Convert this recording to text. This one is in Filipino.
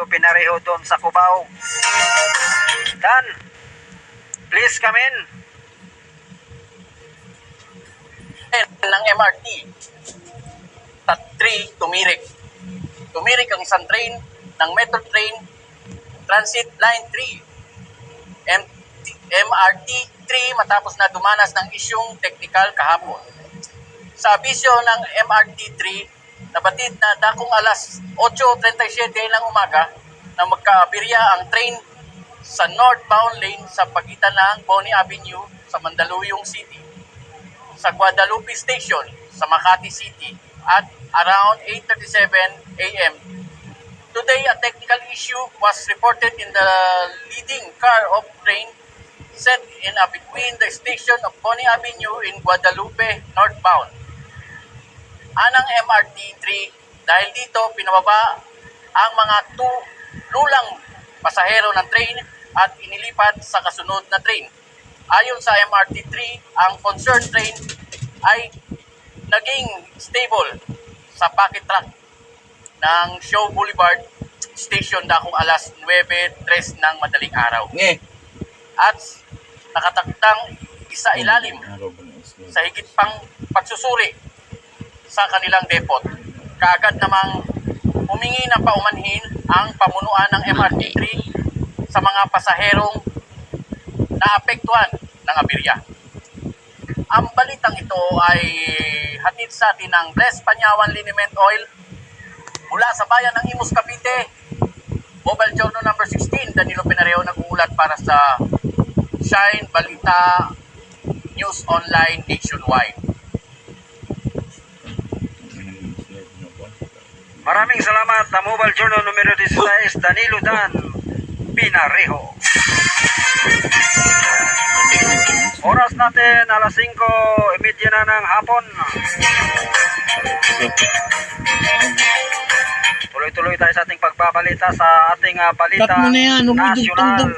Danilo Pinareho doon sa Cubao. Dan, please come in. ng MRT. Tat 3, tumirik. Tumirik ang isang train ng Metro Train Transit Line 3. M- MRT 3 matapos na dumanas ng isyong technical kahapon. Sa abisyo ng MRT 3, nabatid na dakong alas 8.37 ng umaga na magkaabirya ang train sa northbound lane sa pagitan ng Bonnie Avenue sa Mandaluyong City sa Guadalupe Station sa Makati City at around 8.37 a.m. Today, a technical issue was reported in the leading car of train set in a between the station of Bonnie Avenue in Guadalupe northbound. Anang MRT 3 dahil dito pinababa ang mga lulang pasahero ng train at inilipat sa kasunod na train. Ayon sa MRT3, ang concerned train ay naging stable sa pocket track ng Show Boulevard Station dakong alas 9.03 ng madaling araw. Nge. At nakataktang isa ilalim sa higit pang pagsusuri sa kanilang depot. Kaagad namang humingi ng paumanhin ang pamunuan ng MRT3 sa mga pasaherong naapektuhan ng abirya. Ang balitang ito ay hatid sa atin ng Bless Panyawan Liniment Oil mula sa bayan ng Imus, Cavite. Mobile Journal number 16, Danilo Pinareo nag-uulat para sa Shine Balita News Online Nationwide. Maraming salamat sa Mobile Journal numero 16, Danilo Dan Pinareho. Oras natin, alas 5.30 na ng hapon. Tuloy-tuloy tayo sa ating pagbabalita sa ating ah, balita na nasyonal.